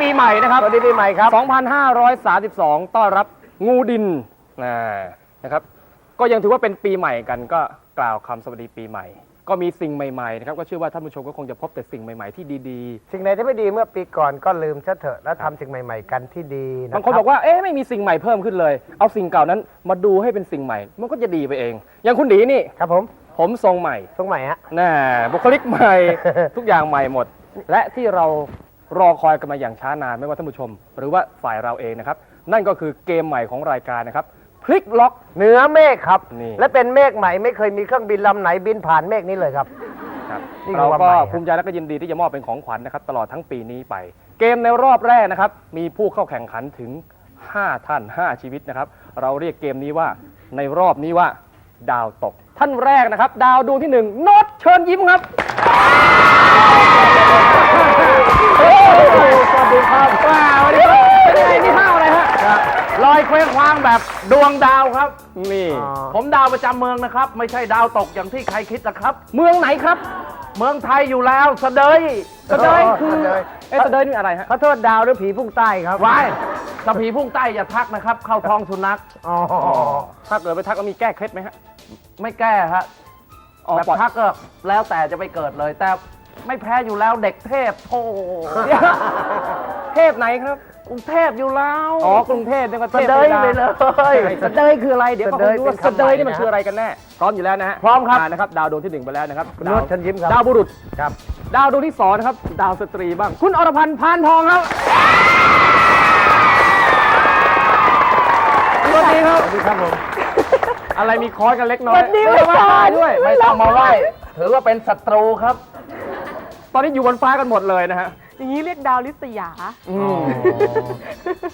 ปีใหม่นะครับสวัสดีปีใหม่ครับ 2532 ต้อนรับงูดินนะนะครับ ก็ยังถือว่าเป็นปีใหม่กันก็กล่าวคำสวัสดีปีใหม่ ก็มีสิ่งใหม่ๆนะครับก็เชื่อว่าท่านผู้ชมก็คงจะพบแต่สิ่งใหม่ๆที่ดีสิ่งไหนที่ไม่ดีเมื่อปีก่อนก็ลืมซะเถอะแล้วทำสิ่งใหม่ ๆ กันที่ดีๆ นะบางคนบอกว่าเอ๊ะไม่มีสิ่งใหม่เพิ่มขึ้นเลย เอาสิ่งเก่านั้นมาดูให้เป็นสิ่งใหม่ มันก็จะดีไปเอง อย่างคุณดีนี่ ครับผมผมทรงใหม่ ตรงใหม่ฮะ น่าบุคลิกใหม่ ทุกอย่างใหม่หมด และที่เรา รอคอยกันมาอย่างช้านานไม่ว่าท่านผู้ชม หรือว่าฝ่ายเราเองนะครับ นั่นก็คือเกมใหม่ของรายการนะครับพลิกล็อก เหนือเมฆครับ นี่ และเป็นเมฆใหม่ไม่เคยมีเครื่องบินลำไหนบินผ่านเมฆนี้เลยครับ ครับนี่คือเราความก็ใหม่ครับ ภูมิใจและก็ยินดีที่จะมอบเป็นของขวัญนะครับ ตลอดทั้งปีนี้ไป เกมในรอบแรกนะครับ มีผู้เข้าแข่งขันถึง 5 ท่าน 5 ชีวิตนะครับ เราเรียกเกมนี้ว่าในรอบนี้ว่า ดาวตก ท่านแรกนะครับ ดาวดวงที่หนึ่งโนตเชิญยิ้มครับ สวัสดีครับว้าวสวัสดีครับเป็นไงนี่ห้าวอะไรฮะลอยเคว้งคว้างแบบดวงดาวครับ นี่อ๋อผมดาวประจำเมืองนะครับ ไม่ใช่ดาวตกอย่างที่ใครคิดนะครับ เมืองไหนครับ เมืองไทยอยู่แล้วสะเดยสะเดยคือสะเดยเอ๊ะสะเดยนี่อะไรฮะขอโทษดาวหรือผีพุ่งใต้ครับไว้สะผีพุ่งใต้อย่าทักนะครับ เข้าท้องสุนัขอ๋อถ้าเกิดไปทักแล้วมีแก้เคล็ดไหมฮะไม่แก้ฮะอ๋อแบบปล่อยทักก็แล้วแต่จะไปเกิดเลยแต่ ไม่แพ้อยู่แล้วเด็กเทพโธ่เดี๋ยวเทพไหนครับ กรุงเทพอยู่แล้วอ๋อกรุงเทพนี่ก็เทสะพเดยธรรมไปดาเลยสะเดยคืออะไรเดี๋ยวเขาคงรู้ว่าสะสะเดเดยยเป็นี่นมันคำใหม่นะคืออะไรกันแน่พร้อมอยู่แล้วนะฮะพร้อมครับานะครับดาวดวงที่หนึ่งไปแล้วนะครับคุณโนตเชิญยิ้มครับดาวบุรุษครับ ดาวดวงที่สองนะครับดาวสตรีบ้าง คุณอรพันธ์พานทองครับสวัสดีครับสวัสดีครับผมอะไรมีคอร์สกันเล็กน้อยสวัสดีเรียกว่าค่ะตายด้วยไม่ต้องมาไหว้ถือว่าเป็นศัตรูครับ ตอนนี้อยู่บนฟ้ากันหมดเลยนะฮะอย่างนี้เรียกดาวลิษยาอืม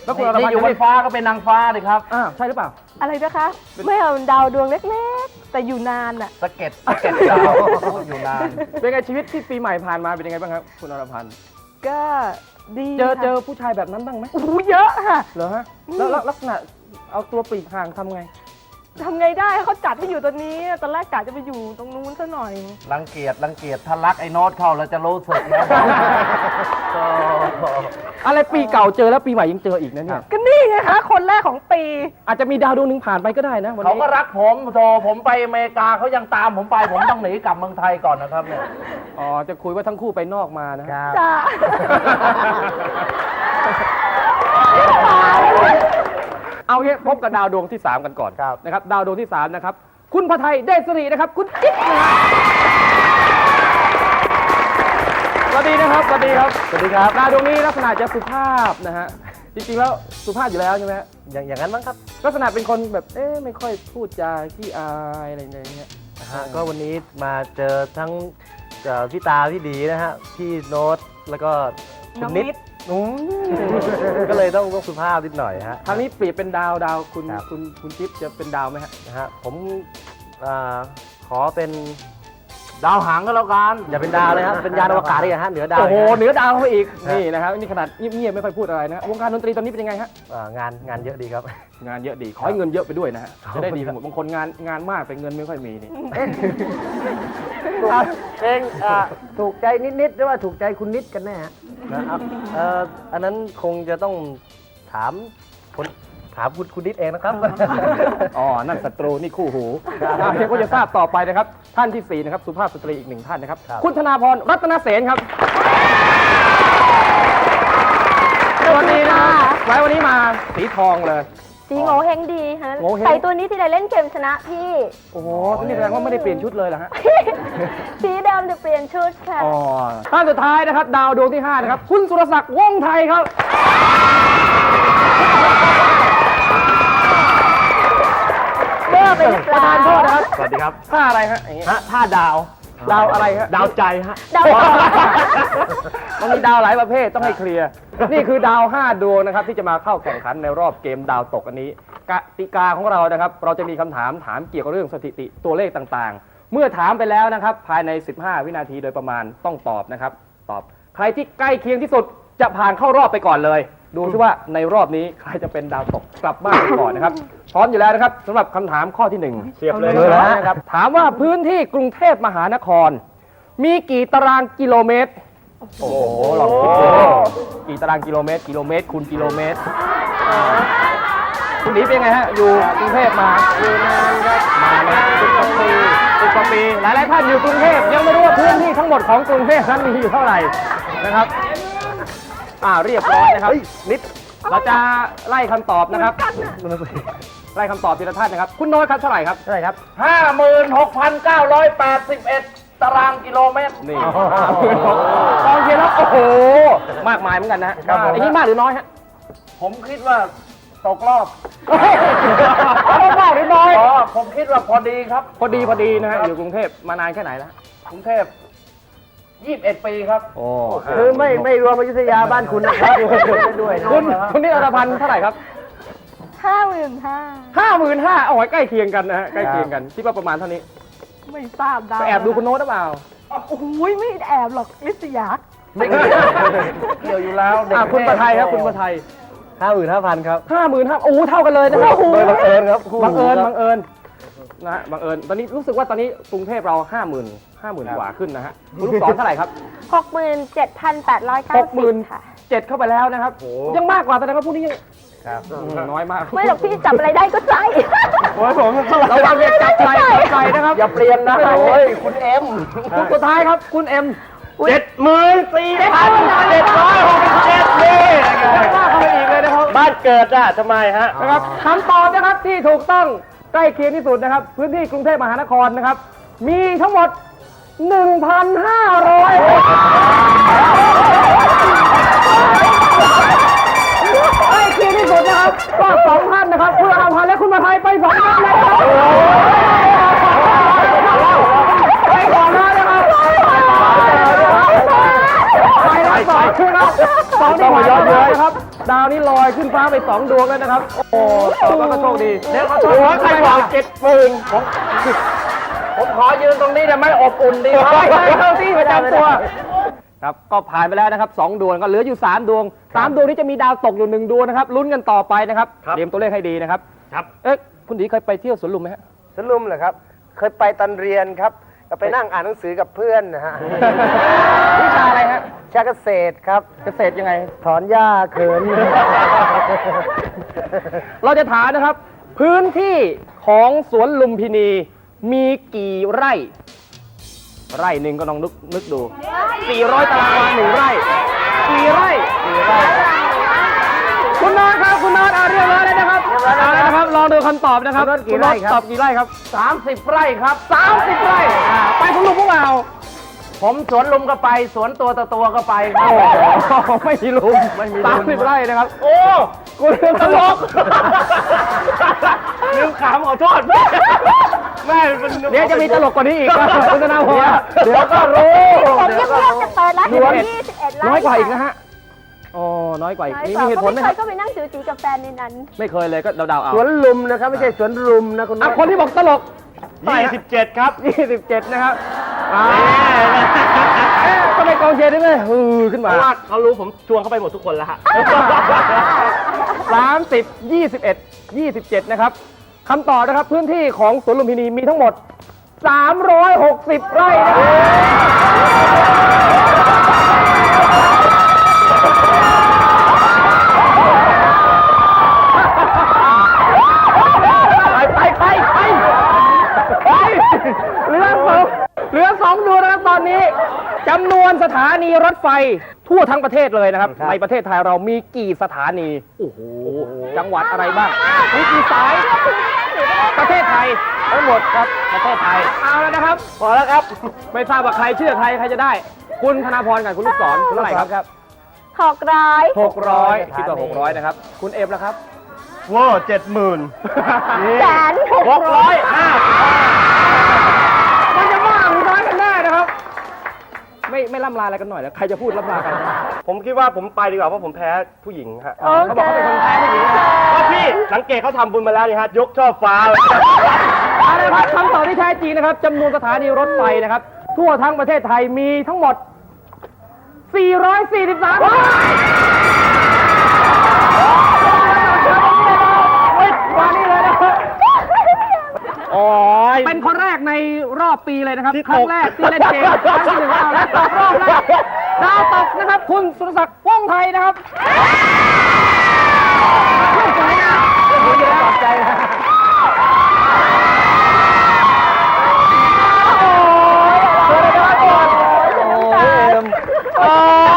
แล้วคุณอรนี่พันธ์อยู่บนฟ้าก็เป็นนางฟ้าเลยครับอ้าวใช่หรือเปล่า อะไรนะคะ ไม่เอาดาวดวงเล็กๆ แต่อยู่นานอะ สะเก็ดสะเก็ดดาวอยู่นาน เป็นไงชีวิตที่ปีใหม่ผ่านมาเป็นยังไงบ้างครับคุณอรพันธ์ก็ดีเจอค่ะเจอผู้ชายแบบนั้นบ้างไหมโอ้โหเยอะค่ะ เหรอฮะแล้วแล้วลักษณะเอาตัวปลีกห่างทำไง ทำไงได้เขาจัดให้อยู่ตรงนี้ตอนแรกกะจะไปอยู่ตรงนู้นซะหน่อย รังเกียจรังเกียจถ้ารักไอ้โน้ตเข้าเราจะรู้สึกนะ อะไรปีเก่าเจอแล้วปีใหม่ยังเจออีกนะเนี่ย ก็นี่ไงคะคนแรกของปี อาจจะมีดาวดวงหนึ่งผ่านไปก็ได้นะวันเขานี้ก็รักผมโธ่ผมไปอเมริกาเขายังตามผมไป ผมต้องหนีกลับเมืองไทยก่อนนะครับเนี่ย อ๋อจะคุยว่าทั้งคู่ไปนอกมานะครับจ้า เอางี้พบกับดาวดวงที่ 3 กันก่อนครับนะครับดาวดวงที่ 3 นะครับ คุณพระไทยเดชสิรินะครับ คุณจิ๊กนะฮะสวัสดีนะครับสวัสดีครับสวัสดีครับดาวดวงนี้ลักษณะจะสุภาพนะฮะจริงๆแล้วสุภาพอยู่แล้วใช่ไหมฮะอย่างอย่างนั้นมั้งครับ ลักษณะเป็นคนแบบเอ๊ะไม่ค่อยพูดจาขี้อายอะไรอย่างเงี้ยนะฮะก็วันนี้มาเจอทั้งเอ่อพี่ตาพี่ดีนะฮะพี่โน้ตแล้วก็คุน้ณองนิดนิดอืม ก็เลยต้องต้องสุภาพนิดหน่อยฮะ ทางนี้เปรียบเป็นดาวดาวคุณครับ คุณคุณจิ๊บจะเป็นดาวไหมฮะ นะฮะผมอ่าขอเป็น ดาวหางก็แล้วกันอย่าเป็นดาวเลยครับเป็นยานอวกาศดีกว่าฮะเหนือดาวโอ้โหกเหนือดาวเข้าไปอีกฮะนี่นะครับนี่ขนาดเงียบๆไม่ค่อยพูดอะไรนะวงการดนตรีตอนนี้เป็นยังไงฮะอ่างานงานเยอะดีครับ งานเยอะดีขอให้เงินเยอะไปด้วยนะฮะจะได้ดีไปหมดบางคนงานงานมากแต่เงินไม่ค่อยมีนี่เพลงอ่าถูกใจนิดๆหรือว่าถูกใจคุณนิดกันแน่ฮะนะครับเอ่ออันนั้นคงจะต้องถามคน ถามคุณคุณนิดเองนะครับ อ๋อ นั่นศัตรูนี่คู่หูอ่าเพียงก็จะทราบต่อไปนะครับ ท่านที่สี่นะครับ สุภาพสตรีอีกหนึ่งท่านนะครับ ครับ คุณธนาพรรัตนเสนครับ สวัสดีนะไว้วันนี้มาสีทองเลย สีโง่เฮงดีฮะโง่เห้ง ใส่ตัวนี้ที่ไรเล่นเกมชนะพี่ โอ้โหนี่แสดงว่าไม่ได้เปลี่ยนชุดเลยเหรอฮะ สีเดิมจะเปลี่ยนชุดค่ะ อ๋อท่านสุดท้ายนะครับ ดาวดวงที่ 5 นะครับ คุณสุรศักดิ์วงศ์ไทยครับ ไปหรือเปประล่า ธานโทษนะครับสวัสดีครับท่าอะไรฮะอย่างเงี้ยฮะท่าดาว ดาวอะไรฮะดาวใจฮะเดามันมีดาวหลายประเภทต้องให้เคลียร์ นี่คือดาว 5 ดวงนะครับที่จะมาเข้าแข่งขันในรอบเกมดาวตกอันนี้ กติกาของเรานะครับ เราจะมีคำถามถามเกี่ยวกับเรื่องสถิติตัวเลขต่างๆ เมื่อถามไปแล้วนะครับ ภายใน 15 วินาทีโดยประมาณต้องตอบนะครับ ตอบ ใครที่ใกล้เคียงที่สุดจะผ่านเข้ารอบไปก่อนเลย ดูซิว่าในรอบนี้ใครจะเป็นดาวตกกลับบ้านไปก่อนนะครับ พร้อมอยู่แล้วนะครับสำหรับคำถามข้อที่หนึ่งเสียบเลยอานะ นะครับถามว่าพื้นที่กรุงเทพมหานคร มีกี่ตารางกิโลเมตร โอ้โหลองคิดดูกี่ตารางกิโลเมตร กิโลเมตรคูณกิโลเมตรอ่าคุณหนีเป็นไงฮะอยู่กรุงเทพมาอยู่นานครับนานนะสิบกว่าปีสิบกว่าปีหลายหลายๆท่านอยู่กรุงเทพยังไม่รู้ว่าพื้นที่ทั้งหมดของกรุงเทพนั้นมีอยู่เท่าไหร่นะครับ อ่าเรียบร้อยนะครับนิดเราจะไล่คำตอบนะครับ ไล่คำตอบทีละท่านนะครับ คุณโน้ตครับเท่าไหร่ครับเท่าไหร่ครับห้าหมื่นหกพันเก้าร้อยแปดสิบเอ็ดตารางกิโลเมตร นี่กองเชียร์แล้วโอ้โห มากมายเหมือนกันนะฮะครับผม อันนี้มากหรือน้อยฮะผมคิดว่าตกรอบเอามากหรือน้อย อ๋อผมคิดว่าพอดีครับ พอดีพอดีนะฮะอยู่กรุงเทพมานานแค่ไหนแล้วกรุงเทพ ยี่สิบเอ็ดปีครับ โอ้คือไม่ไม่รวมอยุธยาบ้านคุณนะครับด้วยนะคุณคุณนี่อรพันธ์เท่าไหร่ครับห้าหมื่นห้าห้าหมื่นห้าเอาไว้ใกล้เคียงกันนะฮะใกล้เคียงกันคิดว่าประมาณเท่านี้ไม่ทราบดาวไปแอบดูคุณโน้ตหรือเปล่าโอ้โหไม่แอบหรอกลิษยาไม่เกี่ยวเกี่ยวอยู่แล้วเด็กอะคุณประไทยครับคุณประไทยห้าหมื่นห้าพันครับห้าหมื่นห้าโอ้โหเท่ากันเลยนะครับโดยบังเอิญครับคู่บังเอิญครับบังเอิญ นะฮะบังเอิญตอนนี้รู้สึกว่าตอนนี้กรุงเทพเราห้าหมื่นห้าหมื่นกว่าขึ้นนะฮะคุณลูกศรเท่าไหร่ครับหกหมื่นเจ็ดพันแปดร้อยเก้าหกหมื่สินบค่ะ เจ็ดเข้าไปแล้วนะครับ ยังมากกว่าแสดงว่าพวกนี้ยังครับอืมน้อยมาก ไม่หรอกพี่จับอะไรได้ก็ใส่ โอ้ยผมระวังอย่าจับใจจับใจนะครับอย่าเปลี่ยนนะโอ้ยคุณเอ็มคุณสุดท้ายครับ คุณเอ็มเจ็ดหมื่นสี่พันเจ็ดร้อยหกสิบเจ็ดนี่มากเข้าไปอีกเลยนะครับบ้านเกิดอะทำไมฮะ นะครับคำตอบนะครับที่ถูกต้อง ใกล้เคียงที่สุดนะครับ พื้นที่กรุงเทพมหานครนะครับ มีทั้งหมด 1,500ใกล้เคียงที่สุดนะครับก็สองท่านนะครับคุณอรพันและคุณมาไทยไปสองท่านเลยครับไปก่อนแล้วนะครับไปแล้วสองครับสองที่ผ่านมานะครับ ดาวนี้ลอยขึ้นฟ้าไปสองดวงแล้วนะครับ โอ้โหตอบแล้วก็โชคดีเดี๋ยวเขาโชคดีใครบอกเจ็ดหมื่นผมผมขอยืนตรงนี้ได้ไหมอบอุ่นดีคไปรับเข้าที่ประจำตัว ครับก็ผ่านไปแล้วนะครับสองดวงก็เหลืออยู่สามดวงสามดวงนี้จะมีดาวตกอยู่หนึ่งดวงนะครับลุ้นกันต่อไปนะครับเตรียมตัวเลขให้ดีนะครับ ครับ เอ๊ะคุณดีเคยไปเที่ยวสวนลุมไหมฮะสลุมเหรอครับ เคยไปตอนเรียนครับ ก็ไปนั่งอ่านหนังสือกับเพื่อนนะฮะ วิชาอะไรฮะชาเกษตรครับ เกษตรยังไง ถอนหญ้าเขิน เราจะถามนะครับ พื้นที่ของสวนลุมพินีมีกี่ไร่ ไร่หนึ่งก็ลองนึกนึกดู 400 ตารางวาหนึ่งไร่กี่ไร่กี่ไร่คุณนอนครับ คุณนอนเอาเรียบร้อยเลย นะครับเอาเลยนะครับลองดูคำตอบนะครับคุณน็อตกี่ไร่ครับณน็อตตอบกี่ไร่ครับสามสิบไร่ครับ30 ไร่อ่าไปคุณลุงพวกเราผมสวนลุมก็ไป สวนตัวต่อตัวก็ไปครับ ไม่มีลุงไม่มีสามสิบไร่นะครับโอ้คุณลืมตลกลืมขำขอโทษแม่เป็นเดี๋ยวจะมีตลกกว่านี้อีกนะคุณธนาพรเดี๋ยวก็รู้ ผมยังเลือกจะเปิดร้านอยู่ยี่สิบเอ็ดร้านน้อยกว่าอีกนะฮะ อ๋อน้อยกว่าอีกน้อยมีกว่าเหตุผก็ลไหมไม่คเครับยก็ไปนั่งจูจีกับแฟนในนั้น ไม่เคยเลยก็เดาๆเอาสวนลุมนะครับ ไม่ใช่สวนรุมนะคุณอะน็อตคนที่บอกตลก27 ครับ27 นะครับอ่าเอ๊ะทำไมกองเชียร์ถึงเลยฮือขึ้นมาเพราะว่าเขารู้ผมชวนเขาไปหมดทุกคนแล้วฮะสามสิบยี่สิบเอ็ดยี่สิบเจ็ดนะครับคำตอบนะครับพื้นที่ของสวนลุมพินีมีทั้งหมด 360 ไร่นะครับไปไปไปไปไป เหลือสองเหลือสองดวงนะครับตอนนี้จำนวนสถานีรถไฟทั่วทั้งประเทศเลยนะครับครับ ในประเทศไทยเรามีกี่สถานี โอ้โห จังหวัดอะไรบ้างมีกี่สาย ประเทศไทยทั้งหมดครับ ประเทศไทย เอาแล้วนะครับ พอแล้วครับ ไม่ทราบว่าใครเชื่อใครใครจะได้ คุณธนาพรกับคุณลูกศรเท่าไหร่ครับ หกร้อยหกร้อยคิดว่าหกร้อยนะครับ คุณเอฟแล้วครับว้าเจ็ดหมื่นแสนหกหกร้อยห้ามัน ไม่ไม่ล่ำลาอะไรกันหน่อยแล้วใครจะพูดล่ำลากันผมคิดว่าผมไปดีกว่าเพราะผมแพ้ผู้หญิงฮะโอเขาเคบอกเขาเป็นคนแพ้ผู้หญิงนะว่าพี่สังเกตเขาทำบุญมาแล้วนี่ฮะยกช่อฟ้าเลยเอาละครับคำตอบที่แท้จริงนะครับจำนวนสถานีรถไฟนะครับ ทั่วทั้งประเทศไทยมีทั้งหมด 443มานี่เลยนะครับ โอ้ย เป็นคนแรกในรอบปีเลยนะครับ ครั้งแรกที่เล่นเกมครั้งที่หนึ่งเอาแล้วตกรอบแล้วดาวตกนะครับ คุณสุรศักดิ์ว่องไทยนะครับเรื่องสวยนะเรื่องสวยอยู่แล้วขอบใจนะ โอ้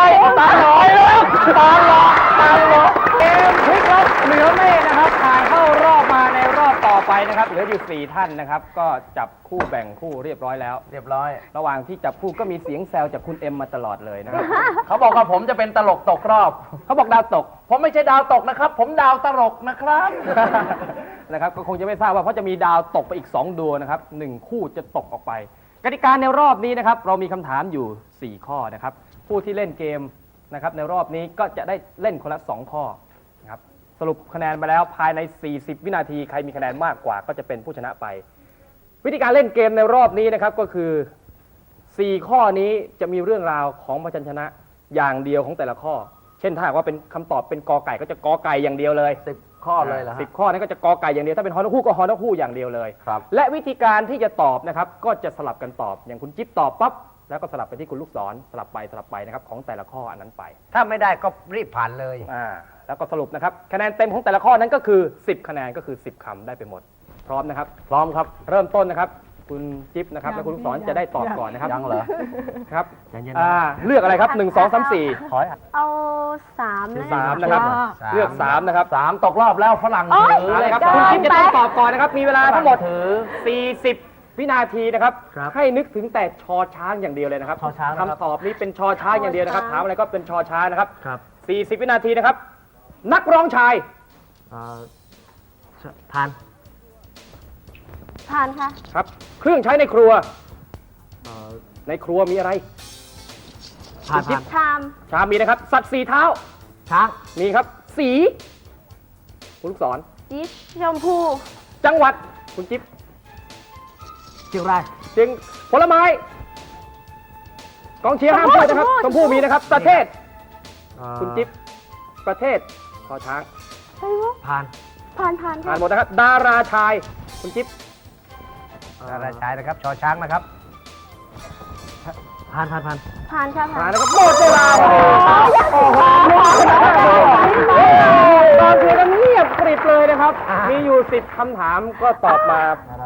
ยตาหลอยแล้วตาหลอกตาหลอกเกมพลิกแล้วเหลือเมฆนะครับผ่านเข้ารอบมาในรอบต่อไปนะครับ เหลืออยู่ สี่ท่านนะครับ ก็จับคู่แบ่งคู่เรียบร้อยแล้ว เรียบร้อย ระหว่างที่จับคู่ก็มีเสียงแซวจากคุณเอ็มมาตลอดเลยนะครับ เขาบอกว่าผมจะเป็นตลกตกรอบ เขาบอกดาวตก ผมไม่ใช่ดาวตกนะครับ ผมดาวตลกนะครับ นะครับก็คงจะไม่ทราบว่าเพราะจะมีดาวตกไปอีก 2ดวงนะครับหนึ่งคู่จะตกออกไป กติกาในรอบนี้นะครับ เรามีคำถามอยู่ 4 ข้อนะครับ ผู้ที่เล่นเกมนะครับในรอบนี้ก็จะได้เล่นคนละ 2 ข้อนะครับ สรุปคะแนนมาแล้วภายใน 40 วินาที ใครมีคะแนนมากกว่าก็จะเป็นผู้ชนะไป วิธีการเล่นเกมในรอบนี้นะครับก็คือ 4 ข้อนี้จะมีเรื่องราวของพยัญชนะอย่างเดียวของแต่ละข้อ เช่นถ้าหากว่าเป็นคำตอบเป็นกอไก่ก็จะกอไก่อย่างเดียวเลยสิบข้อเลยเหรอฮะสิบข้อนั้นก็จะกอไก่อย่างเดียวถ้าเป็นฮอนคู่ก็ฮอนคู่อย่างเดียวเลย ครับ และวิธีการที่จะตอบนะครับก็จะสลับกันตอบอย่างคุณจิ๊บตอบปั๊บแล้วก็สลับไปที่คุณลูกศรสลับไปสลับไปนะครับของแต่ละข้ออันนั้นไปถ้าไม่ได้ก็รีบผ่านเลย อ่า แล้วก็สรุปนะครับคะแนนเต็มของแต่ละข้อนั้นก็คือ 10 คะแนนก็คือ 10คำได้ไปหมด พร้อมนะครับ พร้อมครับ เริ่มต้นนะครับ คุณจิ๊บนะครับ และคุณลูกศรจะได้ตอบก่อนนะครับยังเหรอครับใจเย็นอ่านะเลือกอะไรครับ 1 2 3 4ขอให้เอาสามแล้วสามนะครับ เลือกสามนะครับสามตกรอบแล้วฝรั่งโอ๊ยถือเอาเลเลยยคครัรับบคุณจิ๊บจะต้องตอบก่อนนะครับ มีเวลาทั้งหมดถือ40วินาทีนะครับครับให้นึกถึงแต่ชอช้างอย่างเดียวเลยนะครับชอช้างนะครับคำตอบนี้เป็นชอช้างอย่างเดียวนะครับ ถามอะไรก็เป็นชอช้างนะครับครับ40 วินาทีนะครับ นักร้องชายผ่านผ่านค่ะครับ เครื่องใช้ในครัวในครัวมีอะไร ผ่านผ่านชามชามมีนะครับ สัตว์สีเท้า ช้างมีครับ สีคุณลูกศร สีชมพูจังหวัด คุณจิ๊บเชียงรายเชียงผลไม้ กองเชียร์ห้ามพูดนะครับชมพู่มีนะครับ ประเทศคุณจิ๊บประเทศ ชอช้างใช่ปะผ่านผ่านผ่านผ่านหมดนะครับดาราชายคุณจิ๊บดาราชายนะครับชอช้างนะครับ ผ่านผ่านผ่านผ่านค่ะผ่าผ่านนนะครับหมดเวลาโอ้โหตอนเสียงกันเงียบกริบเลยนะครับ มีอยู่ 10คำถามก็ตอบมา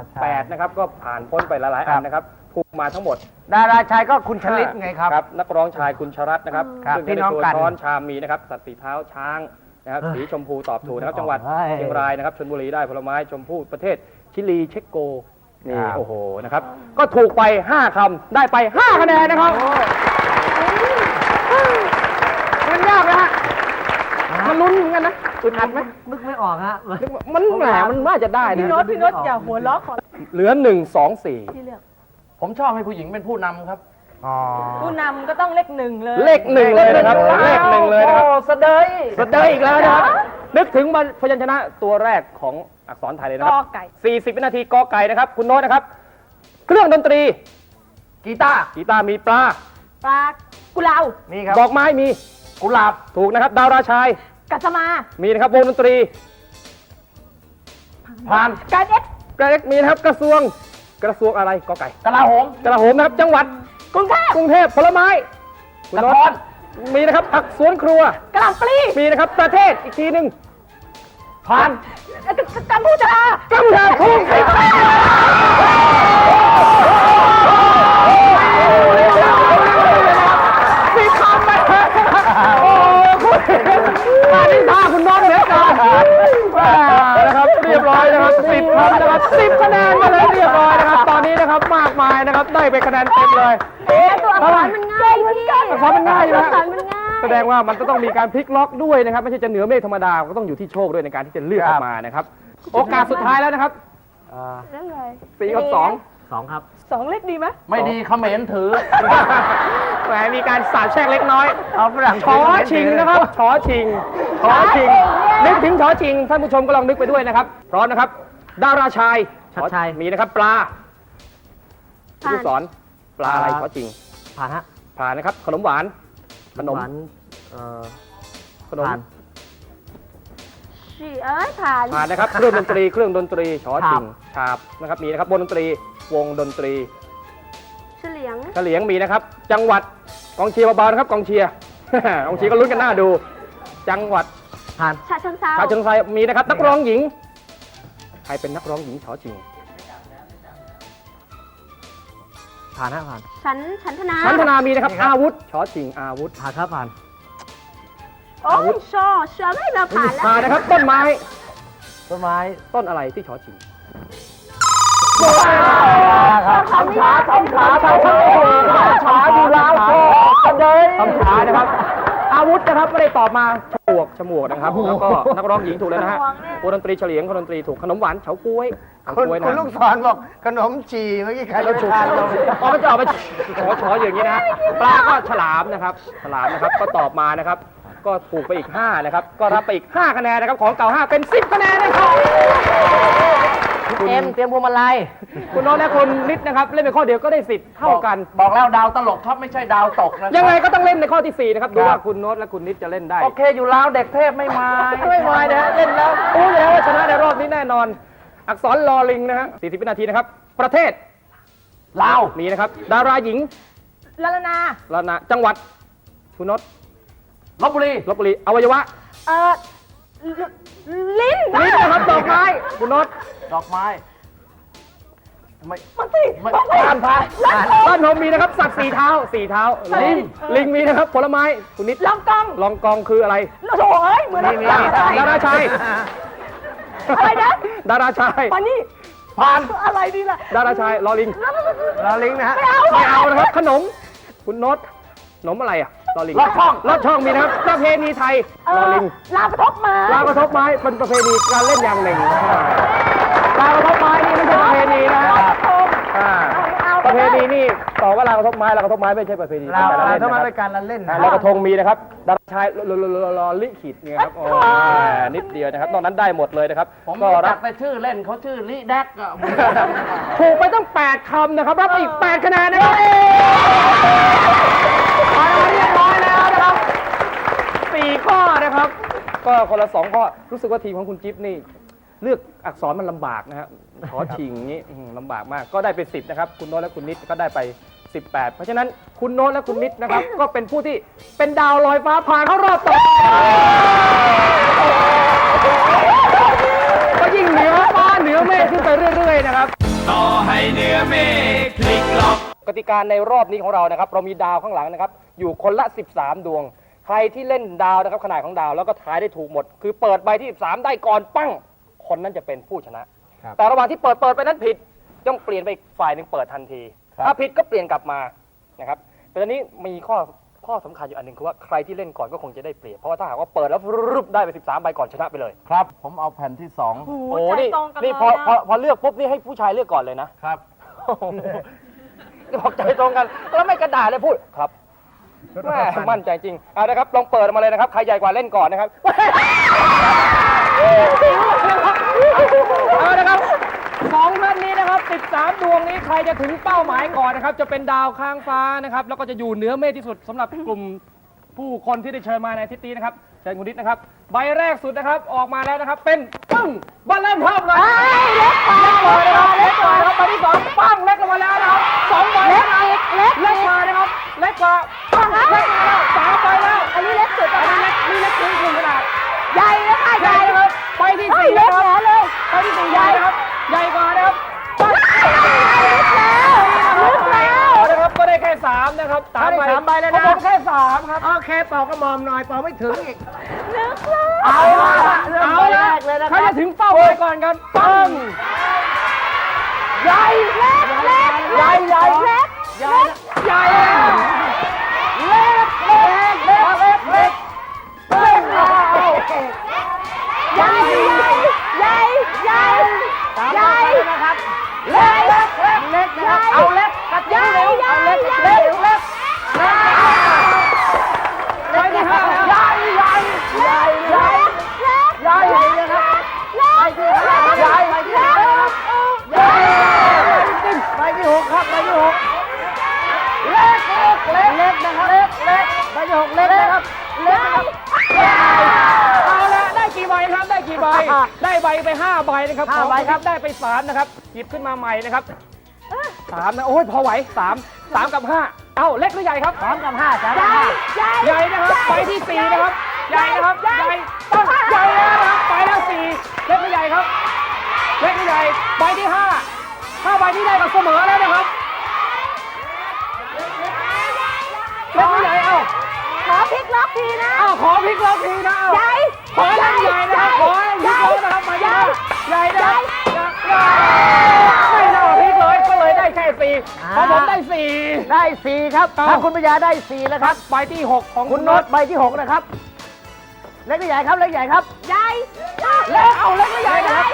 8นะครับ ก็ผ่านพ้นไปหลายๆอันนะครับถูกมาทั้งหมด ดาราชายก็คุณชลิตไงครับครับนักร้องชายคุณชรัตน์นะครับครับซึ่งพี่น้องกันใตัวช้อนชามมีนะครับ สัตว์สีเท้าช้าง นะครับสีชมพูตอบถูกนะครับจังหวัดเฮ้ยเชียงรายนะครับชลบุรีได้ผลไม้ชมพู่ประเทศชิลีเช็กโกนี่ครับโอ้โหนะครับก็ถูกไป 5คำได้ไป 5 คะแนนนะครับมันยากไหมฮะมันลุ้นเหมือนกันนะอึดอัดไหมนึกไม่ออกฮะมันแหมมันน่าจะได้พี่นะโน้ตพี่โน้ตอย่าหัวเราะขอเหลือหนึ่งสองสี่ที่เลือกผมชอบให้ผู้หญิงเป็นผู้นำครับ อ๋อ ผู้นำก็ต้องเลขหนึ่งเลย เลขหนึ่งเลยนะครับ เลขหนึ่งเลยนะครับ โอ้สะเดยสุดเดยอีกแล้วนะครับ นึกถึงพยัญชนะตัวแรกของอักษรไทยเลยนะคกรัอบไก่40 วินาทีกอไก่นะครับ คุณโน้ตนะครับ เครื่องดนตรี กีตาร์กีตาร์มีปลา ปลากุเลานี่ครับ ดอกไม้มี กุหลาบ ถูกนะครับ ดาวราชาย กัสมามีนะครับ วงดนตรีผ่าน การเอ็กซ์กระเล็กมีนะครับ กระทรวง กระทรวงอะไรกอไก่กลาโหมกระโหมนะครับ จังหวัด กรุงเทพกรุงเทพผลไม้คุณนโน้คตรมีนะครับผักสวนครัวกะหล่ำปลีมีนะครับ ประเทศอีกทีหนึ่งผ่านเอ่อกัมพูชากัมพูชาถูกสิบสิบคำไปโอ้คุณมาที่ท่าคุณน้องเหนือเกันนะครับเรียบร้อยนะครับสิบคำนะครับสิบคะแนนมาเลยเรียบร้อยนะครับ ตอนนี้นะครับมากมาย นะครับ ได้ไปคะแนนเต็มเลยตัวอักษรมันง่ายพี่อักษรมันง่ายอยู่ตัวแล้วอักษรมันง่ายแสดงว่ามันก็ต้องมีการพลิกล็อกด้วยนะครับไม่ใช่จะเหนือเมฆธรรมดาก็ต้องอยู่ที่โชคด้วยในการที่จะเลือกออกมานะครับ โอกาสสุดท้ายแล้วนะครับเรื่องเลยสี่กับสองสองครับสองเลขดีไหมไม่ดีเขมรถือแหมมีการสาดแช่งเล็กน้อยเอาฝรั่งชอชิงนะครับชอชิงชอชิงนึกถึงชอชิงท่านผู้ชมก็ลองนึกไปด้วยนะครับพร้อมนะครับ ดาราชายชัดชัยมีนะครับปลา ผ่านผู้สอนปลาอะไรชอชิง ผ่านฮะผ่านนะครับ ขนมหวาน ขนมหวานเอ่อขนมผ่านสี่เอ้ยผ่านผ่านนะครับ เครื่องดนตรีเครื่องดนตรีชอชิงฉาบฉาบนะครับมีนะครับวงดนตรีวงดนตรีเฉลียงเฉลียงมีนะครับ จังหวัดกองเชียร์เบาๆนะครับกองเชียร์กองเชียร์ก็ลุ้นกันหน้าดู จังหวัดผ่านชาเชิงเซาชาเชิงไซมีนะครับนักร้องหญิง ใครเป็นนักร้องหญิงชอชิง ผ่านฮะผ่านฉันฉันธนาชันธนามีนะครับนี่ครับ อาวุธชอชิงอาวุธผ่านครับผ่านโอ้ยชอชอไม่มาผ่านแล้วมานะครับ ต้นไม้ต้นไม้ต้นอะไรที่ชอชิงคำช้าคำช้าช้าช้าดูแล้วกันเลยคำช้านะครับ อาวุธนะครับไม่ได้ตอบมา ฉมวกฉมวกนะครับ แล้วก็นักร้องหญิงถูกแล้วนะฮะวงดนตรีเฉลียงคนดนตรีถูกขนมหวานเฉาก๊วยเฉาคุณก๊วยนะคุณลูกศรบอกขนมจีเมื่อกี้ใครจะทานลงอ๋อมันจะออกมาขอชออย่างนี้นะฮะปลาก็ฉลามนะครับ ฉลามนะครับก็ตอบมานะครับ ก็ถูกไปอีก 5 นะครับ ก็รับไปอีก 5 คะแนนนะครับ ของเก่า 5 เป็น 10 คะแนนนะครับ คุณเอ็มเตรียมพวงมาลัยคุณโน้ตและคุณนิดนะครับ เล่นเป็นข้อเดียวก็ได้สิทธิ์เท่ากัน บอกแล้วดาวตลกครับไม่ใช่ดาวตกนะยังไงก็ต้องเล่นในข้อที่4นะครับดูว่าคุณโน้ตและคุณนิดจะเล่นได้โอเคอยู่แล้วเด็กเทพไม่มาไม่มานะฮะเล่นแล้วรู้อยู่แล้วว่าชนะในรอบนี้แน่นอน อักษรลอลิงนะฮะ40วินาทีนะครับ ประเทศลาวมีนะครับ ดาราหญิงลาลานาลานะจังหวัดคุณโน้ตลบบุรีลบบุรีอวัยวะเอ่อลิ้นลิ้นนะครับดอกไม้คุณโน้ต ดอกไม้ไม่มันสิไม่ผ่านผ่านบ้านผมมีนะครับ สัตว์สี่เท้าสี่เท้าลิงลิงมีนะครับ ผลไม้คุณนิดลองกองลองกองคืออะไรโอ้โหเอ้ยเหมือนนี่มีดาราชายอะไรนะดาราชายปานี่ผ่านอะไรดีล่ะดาราชายลอลิงลอลิงนะฮะไม่เอาไม่เอานะครับขนม คุณโน้ตขนมอะไรอะลอลิงลอดช่องลอดช่องมีนะครับประเพณีไทยเอ่ลออลิงลากระทบมาลากระทบไม้เป็นประเพณีการเล่นอย่างหนึ่ง ลากระทบไม้นี่ไม่ใช่ประเพณีนะอ่าประเพณีนี่ต่อว่าลากระทบไม้ลากระทบไม้ไม่ใช่ประเพณีเราแต่ละเล่นถ้านะมันครับ เป็นการละเล่นอ่านะ ลอยกระทงมีนะครับดาราชายลลลลลิขิตเนี่ยครับโอ้ยนิดเดียวนะครับนอกนั้นได้หมดเลยนะครับผมก็รู้รัจับกแต่ชื่อเล่นเขาชื่อลิแดกอะ ถูกไปตั้ง 8คำนะครับรับไปอีก 8คะแนนนะครับผ่านมาเรียบร้อยแล้วนะครับ 4 ข้อนะครับ ก็คนละ 2 ข้อรู้สึกว่าทีมของคุณจิ๊บนี่ เลือกอักษรมันลำบากนะฮะขอชิงอย่างนี้อื้อหือลำบากมาก ก็ได้ไป 10นะครับคุณโน้ตและคุณนิดก็ได้ไป 18 เพราะฉะนั้นคุณโน้ตและคุณนิดนะครับ ก็เป็นผู้ที่เป็นดาวลอยฟ้าผ่านเข้ารอบต่อก็ยิ่งเหนือฟ้าเหนือเมฆขึ้นไปเรื่อยๆนะครับ ต่อให้เหนือเมฆพลิกล็อก กติกาในรอบนี้ของเรานะครับ เรามีดาวข้างหลังนะครับ อยู่คนละ 13 ดวง ใครที่เล่นดาวนะครับขนาดของดาวแล้วก็ทายได้ถูกหมด คือเปิดใบที่ 13 ได้ก่อนปั้ง คนนั้นจะเป็นผู้ชนะแต่ระหว่างที่เปิดเปิดไปนั้นผิดต้องเปลี่ยนไปอีกฝ่ายหนึ่งเปิดทันที ถ้าผิดก็เปลี่ยนกลับมานะครับแต่ตอนนี้มีข้อข้อสำคัญอยู่อันหนึ่งคือว่าใครที่เล่นก่อนก็คงจะได้เปรียบเพราะว่าถ้าหากว่าเปิดแล้วรึบได้ไป 13ใบก่อนชนะไปเลยครับ ผมเอาแผ่นที่สองโอ้โหโอ้ใจนี่ตรงกันนี่เลยพออะพอพอเลือกปุ๊บนี่ให้ผู้ชายเลือกก่อนเลยนะครับ โอ้โหนี่บอกใจตรงกันแล้วไม่กระดาษเลยพูดครับแม่มั่นใจจริงเอาละครับลองเปิดออกมาเลยนะครับใครใหญ่กว่าเล่นก่อนนะครับ เอาละครับสองท่านนี้นะครับ 13 ดวงนี้ใครจะถึงเป้าหมายก่อนนะครับ จะเป็นดาวค้างฟ้านะครับ แล้วก็จะอยู่เหนือเมฆที่สุดสำหรับกลุ่มผู้คนที่ได้เชิญมาในอาทิตย์นี้นะครับ เชิญคุณนิดนะครับ ใบแรกสุดนะครับ ออกมาแล้วนะครับ เป็นปึ้งบัลลังก์เพิ่มเลยเล็กกว่าเล็กกว่านะครับใบที่สองปั้งเล็กลงมาแล้วนะครับสองใบเล็กอีกเล็กเล็กกว่านะครับ เล็กกว่าปั้งเล็กกว่าแล้วสามใบแล้ว อันนี้เล็กสุดอันนี้เล็กนี่เล็กจริงคุณขนาดใหญ่แล้วค่ะใหญ่นะครับใบที่เฮ้ยสี่เล็นะกคแหรั บเลยใบที่สี่ใหญ่นะครับ ใหญ่กว่านะครับปั้งลึกแล้วนะครับก็ได้แค่สามนะครับสามใบสามใบเลยนะ ผมแค่สามครับ โอเคเป่ากระหม่อมหน่อยเป่าไม่ถึงอีก ลึกแล้ว เอาละเอาละใครจะถึงเป้าหมายก่อนกันปั้งใหญ่เล็กเล็กใหญ่ใหญ่เล็กใหญ่ใหญ่เล็กเล็กเล็กเล็กเล็กเล็กเอาใหญ่ ใหญ่ใหญ่ใหญ่นะครับเล็กเล็กเล็กเล็กนะครับ เอาเล็กกระจิ้วเร็วเอาเล็ก ใบนะครับห้าของใบครับได้ไปสามนะครับ หยิบขึ้นมาใหม่นะครับสามนะโอ้ยพอไหวสามสามกับห้าเอาเล็กหรือใหญ่ครับสามกับห้าสามใหกับญ่ห้าใหญ่ใหญ่นะครับไปที่สี่นะครับใหญ่นะครับใหญ่ต้องใหญ่แล้วนะครับไปแล้วสี่เล็กหรือใหญ่ครับ เล็กหรือใหญ่ใบที่ห้าถ้าใบที่ได้ก็เสมอแล้วนะครับเล็กหรือใหญ่เอ้าข อพลิกล็อกทีนะเอ้าขอพลิกล็อกทีนะเอ้าใหญ่ขอเล่นใหญ่นะครับขอให้พลิกล็อกนะครับใบที่ห้าใหญ่นะครับไม่น่าพลิกเลยก็เลยได้แค่สี่เพราะผมได้สี่ได้สี่ครับเอาถ้าคุณปัญญาได้สี่แล้วคครัรับบใบที่หกของคุคุณณโน้โน้ตตใบที่หกนะครับเล็กหรือใหญ่ครับเล็กใหญ่ครับใหญ่เล็กเอาเล็กหรือใหญ่นะครับ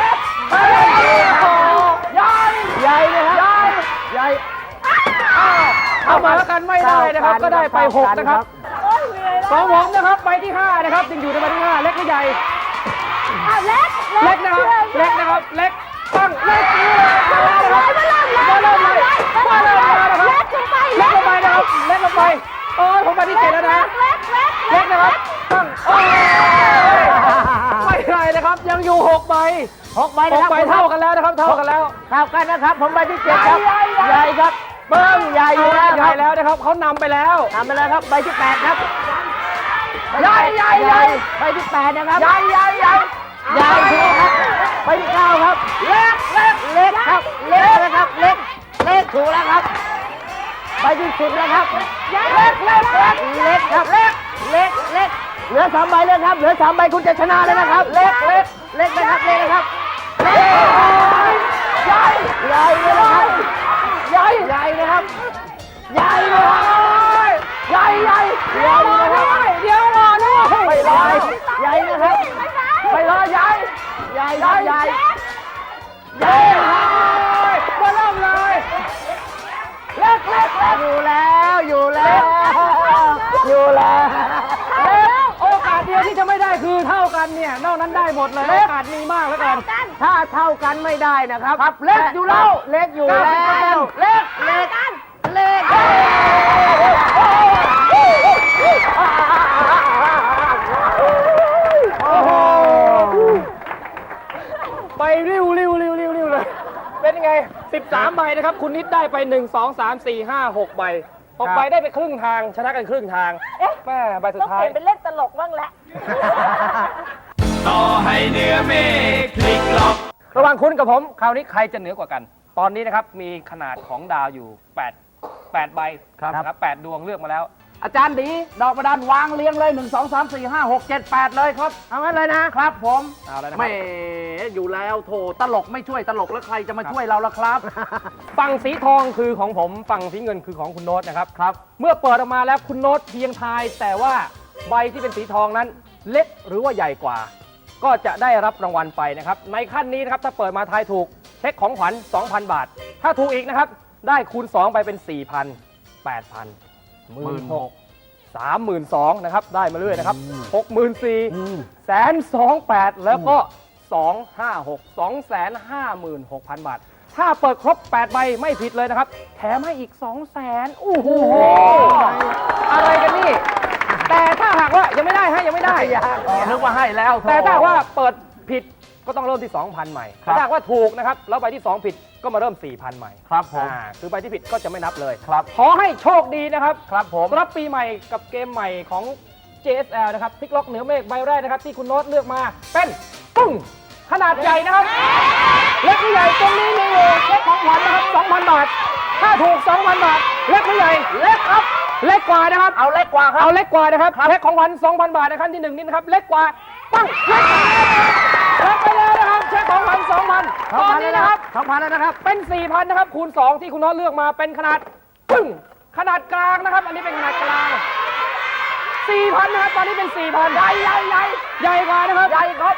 ใหญ่ใหญ่ใหญ่นะครับใหญ่เอามาแล้วกันไม่ได้นะครับ ก็ได้ไปหกนะครับโอ้ยเหนื่อย ของผมนะครับใบที่ห้านะครับยังอยู่ในใบที่ห้าเล็กหรือใหญ่อ้าวเล็กเล็กนะครับเล็กนะครับเล็กตั้งเล็กนี่เลยนะครับมาเริ่มเลยมาเริ่มเลยนะครับเล็กลงไปเล็กลงไปนะครับเล็กลงไปโอ้ยผมไปที่เจ็ดแล้วนะเล็กเล็กเล็กนะครับตั้งโอ้ยไม่ไรนะครับยังอยู่หกใบหกใบหนะกครับใบเท่ากันแล้วนะครับเท่ากันแล้วเท่ากันนะครับ ผมใบที่เจ็ดครับใหญ่ใหญ่ใหญ่ครับเบิ้มใหญ่อยู่แล้วใหคญ่รับแล้วนะครับเขานำไปแล้วทำไปแล้วครับใบที่แปดครับ ใหญ่ใหญ่ใหญ่ใบที่แปดนะครับ ใหญ่ใหญ่ใหญ่ใหญ่ถูกครับใบที่เก้าครับ เล็กเล็กเล็กครับ เล็กนะครับ เล็ก เล็กถูกแล้วครับใบที่สิบแล้วครับ เล็กเล็กเล็กเล็กครับ เล็ก เล็กเล็กเหลือสามใบเลยครับ เหลือสามใบคุณจะชนะแล้วนะครับ เล็กเล็กเล็กนะครับ เล็กนะครับเล็กใหญ่ใหญ่เลยนะครับ ใหญ่ใหญ่นะครับ ใหญ่นะครับ ใหญ่ใหญ่ใหญ่นะครับเดี๋ยวรอ ด้วยไปลยใหญ่นะครับไปรอใหญ่ใหญ่ใหญ่ใหญ่มาเริ่มเลยเล็กเล็กอยู่แล้วอยู่แล้วอยู่แล้วโอกาสเดียวที่จะไม่ได้คือเท่ากันเนี่ยนอกนั้นได้หมดเลยโอกาสมีมากแล้วกัน ถ้าเท่ากันไม่ได้นะครับขับเล็กอยู่แล้วเล็กอยู่แล้วเล็ก 13ใบนะครับ คุณนิดได้ไป 1 2 3 4 5 6ใบหกใบได้ไปครึ่งทาง ชนะกันครึ่งทางเอ๊ะแม่ใบสุดต้องท้าเปย ลี่ยนเป็นเล่นตลกบ้างแหละต่อให้เนื้อเมฆพลิกล็อก ระหว่างคุณกับผม คราวนี้ใครจะเหนือกว่ากัน ตอนนี้นะครับ มีขนาดของดาวอยู่ 8 8 ใบนะครับ8ดวงเลือกมาแล้ว อาจารย์ดี ดอกประดานวางเรียงเลย 1 2 3 4 5 6 7 8 เลยครับ เอางั้นเลยนะ ครับผมเอาแล้วนะคแหรับมอยู่แล้วโถตลกไม่ช่วยตลกแล้วใครจะมาช่วยเราล่ะครับ ฝั่งสีทองคือของผมฝั่งสีเงินคือของคุณโน้ตนะครับครับ เมื่อเปิดออกมาแล้วคุณโน้ตเพียงทาย แต่ว่าใบที่เป็นสีทองนั้นเล็กหรือว่าใหญ่กว่า ก็จะได้รับรางวัลไปนะครับ ในขั้นนี้นะครับถ้าเปิดมาทายถูกเช็คของขวัญ2,000 บาท ถ้าถูกอีกนะครับ ได้คูณ 2 ไปเป็น 4,000 8,000 หมื่นหกสามหมื่นสองนะครับ ได้มาเรื่อยนะครับหกหมื่นสี่แสนสองแปดแล้วก็สองห้าหกสองแสนห้าหมื่นหกพันบาท ถ้าเปิดครบ8ใบไม่ผิดเลยนะครับ แถมให้อีก2 0 0แสนโอ้โหอะไรกันนี่ แต่ถ้าหากว่ายังไม่ได้ฮะยังไม่ได้นึกว่าให้แล้วโถแต่ถ้าหากว่าเปิดผิดก็ต้องเริ่มที่ 2,000 ใหม่ครับแต่ถ้าหากว่าถูกนะครับ แล้วใบที่ 2 ผิด ก็มาเริ่ม 4,000 ใหม่ครับผมอ่าคือใบที่ผิดก็จะไม่นับเลยครับ ขอให้โชคดีนะครับครับผมรับปีใหม่กับเกมใหม่ของ JSL นะครับพลิกล็อกเหนือเมฆใบแรกนะครับ ที่คุณโน้ตเลือกมาเป็นปุ้งขนาดใหญ่นะครับเล็กหรือใหญ่ตรงนี้มีอยู่เล็กของขวัญนะครับ 2,000 บาท ถ้าถูก 2,000 บาท เล็กหรือใหญ่เล็กครับ เล็กกว่านะครับ เอาเล็กกว่าครับ เอาเล็กกว่านะครับ เล็กของขวัญ2,000 บาทในขั้นที่หนึ่งนี่นะครับ เล็กกว่า ปั้งเล็กกว่ารับไปแล้ว นะครับเช็คของขวัญ2,000ตอนนี้นะครับสองพันแล้วนะครับ เป็น4,000นะครับคูณ2ที่คุณโน้ตเลือกมาเป็นขนาดปึ้งขนาดกลางนะครับ อันนี้เป็นขนาดกลาง4,000นะครับ ตอนนี้เป็น4,000ใหญ่ใหญ่ใหญ่ใหญ่กว่านะครับใหญ่ครับ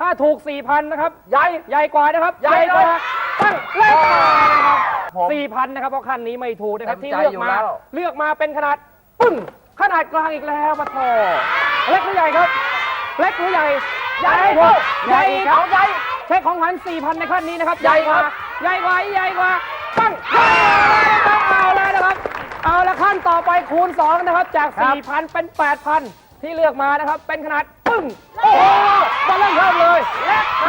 ถ้าถูก4,000นะครับ ใหญ่ใหญ่กว่านะครับ ใหญ่กว่าตั้งเล็กกว่านะครับผม4,000นะครับเพราะขั้นนี้ไม่ถูกนะครับเต็มที่ใจเลือกอยู่มาแล้วเลือกมาเป็นขนาดปึ้งขนาดกลางอีกแล้วมาโถเล็กหรือใหญ่ครับ เล็กหรือใหญ่ ใหญ่ครับใหญ่ครับใหญ่เช็คของขวัญ4,000ในขั้นนี้นะครับใหญ่กว่าใหญ่กว่าใหญ่กว่าปั้งเอาแล้วนะครับ เอาละขั้นต่อไปคูณ 2 นะครับ จาก 4,000 เป็น 8,000 ที่เลือกมานะครับ เป็นขนาดปึ้งโอ้โหมาเริ่มเพิ่มเลย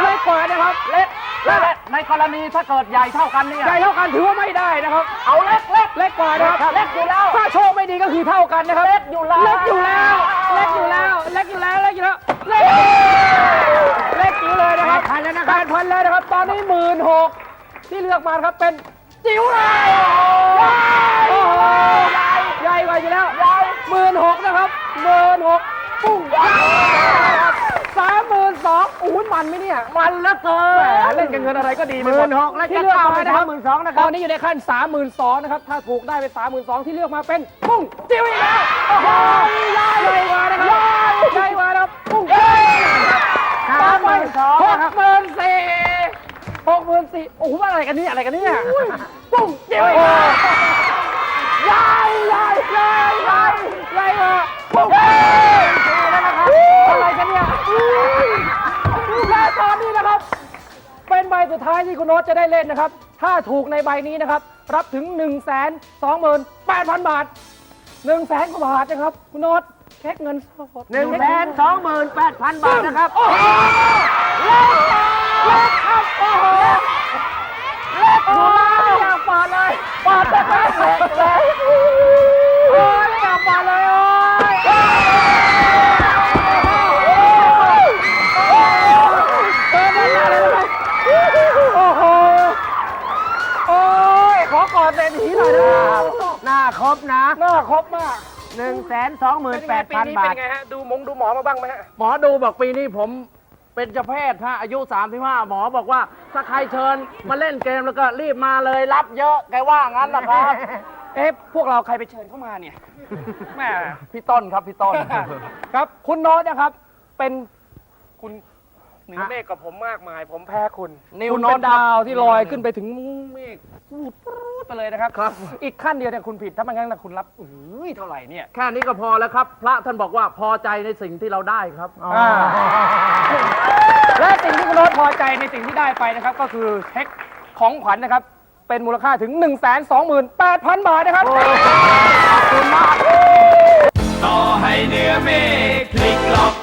เล็กกว่านะครับเล็กและและในกรณีถ้าเกิดใหญ่เท่ากันเนี่ยใหญ่เท่ากันถือว่าไม่ได้นะครับ เอาเล็กเล็กเล็กกว่านะครับเล็กอยู่แล้วถ้าโชคไม่ดีก็คือเท่ากันนะครับเล็กอยู่แล้วเล็กอยู่แล้วเล็กอยู่แล้วเล็กอยู่แล้วเล็กอยู่แล้ว เล็กเล็กจิ๋วเลยนะครับ8,000แล้วนะครับแปดพันแล้วนะครับ ตอนนี้หมื่นหกที่เลือกมานะครับเป็นจิ๋วเลยโอ้โหใหญ่กว่าอยู่แล้วหมื่นหกนะครับหมื่นหกปุ้ง สามหมื่นสองอุ้ยมันไหมเนี่ย มันเหลือเกินเล่นกันเงินอะไรก็ดีหไปมื่หมนดหกแล้วที่จะเลือกก้าวมาไปนะคสารัมบหมื่นสองนะคตรัอบ นนี้อยู่ในขั้นสามหมื่นสองนะครับ ถ้าถูกได้ไปสามหมื่นสองที่เลือกมาเป็นปุ้งจิ๋วอีกแล้วโอ้โหใหญ่กว่านะครับใหญ่กว่านะครับปุ้งสามหมื่นสองหนะกครับหมื่นสี่หกหมื่นสี่โอ้โหอะไรกันเนี่ยอะไรกันเนี่ยปุ้งจิ๋วอีกแล้วใหญ่ใหญ่ใหญ่ใหญ่ใหญ่กว่าปุ้ง และตอนนี้นะครับ เป็นใบสุดท้ายที่คุณโน้ตจะได้เล่นนะครับ ถ้าถูกในใบนี้นะครับ รับถึง 1 2 8 0 0 0 บาท 1 0 0 0 0 0กว่าบาทนะครับ คุณโน้ตเช็คเงินสดหนึ่งแสนสองหมื่นแปดพันบาทนะครับโอ้โหเล็กเล็กครับโอ้โหเล็กโอ้ยอยากปาดเลยปาดแต่ไม่เล็กเลยโอ้ยอยากปาดเลยโอ้ยเติมมันมาเลยนะครับโอ้โหโอ้ยขอกอดเศรษฐี หน่อยนะครับหน้าครบนะหน้าครบมากหนึ่งแสนสองหมื่นแปดพันบาท เป็นไงฮะ ดูมงดูหมอมาบ้างไหมฮะ หมอดูบอกปีนี้ผมเป็นเจ้าเพศฮะอายุ 35 หมอบอกว่า ถ้าใครเชิญมาเล่นเกมแล้วก็รีบมาเลยรับเยอะแกว่างั้นนะครับ เอ๊ะ พวกเราใครไปเชิญเข้ามาเนี่ยแม่พี่ต้นครับพี่ต้น ครับ คุณโน้ตนะครับ เป็นคุณ เหนือเมฆกับผมมากมาย ผมแพ้คุณ นิวคุณโน้เป็ตนดาวที่ลอยขึ้นไปถึงเมฆพูดปรูดไปเลยนะครับ ครับ อีกขั้นเดียวเนี่ยคุณผิด ถ้าไม่งั้นนะคุณรับอุ้ยเท่าไหร่เนี่ยแค่นี้ก็พอแล้วครับ พระท่านบอกว่าพอใจในสิ่งที่เราได้ครับอ่าและสิ่งที่คุณโน้ตพอใจในสิ่งที่ได้ไปนะครับ ก็คือเช็คของขวัญนะครับ เป็นมูลค่าถึง 1 2 8 0 0 0 บาทนะครับ ต่อให้เนื้อเมฆพลิกล็อก